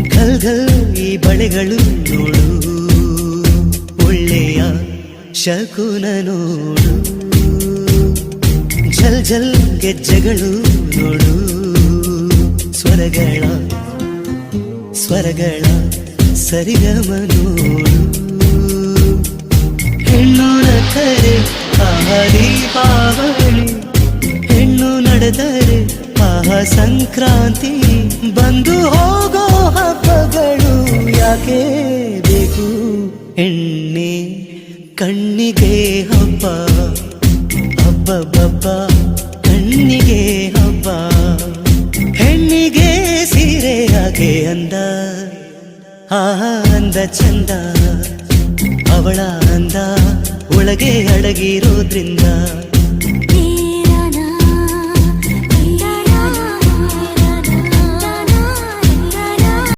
ಘಲ್ ಘಲ್ ಈ ಬಳೆಗಳು ನೋಡು. ಒಳ್ಳೆಯ ಶಕುನ ನೋಡು. ಝಲ್ ಝಲ್ ಗೆಜ್ಜೆಗಳು ನೋಡು. ಸ್ವರಗಳ ಸ್ವರಗಳ ಸರಿಗಮ ನೋಡು. ಹೆಣ್ಣು ನಕ್ಕರೆ ಆಹ ಪಾವಳಿ ಹೆಣ್ಣು ನಡೆದರೆ ಆಹ ಸಂಕ್ರಾಂತಿ ಬಂದು ಹೋಗೋ ಹೆಣ್ಣೆ ಕಣ್ಣಿಗೆ ಹಬ್ಬ. ಹಬ್ಬ ಬಬ್ಬ ಕಣ್ಣಿಗೆ ಹಬ್ಬ. ಹೆಣ್ಣಿಗೆ ಸೀರೆ ಹಾಗೆ ಅಂದ. ಆ ಅಂದ ಚಂದ. ಅವಳ ಅಂದ, ಒಳಗೆ ಅಡಗಿರೋದ್ರಿಂದ.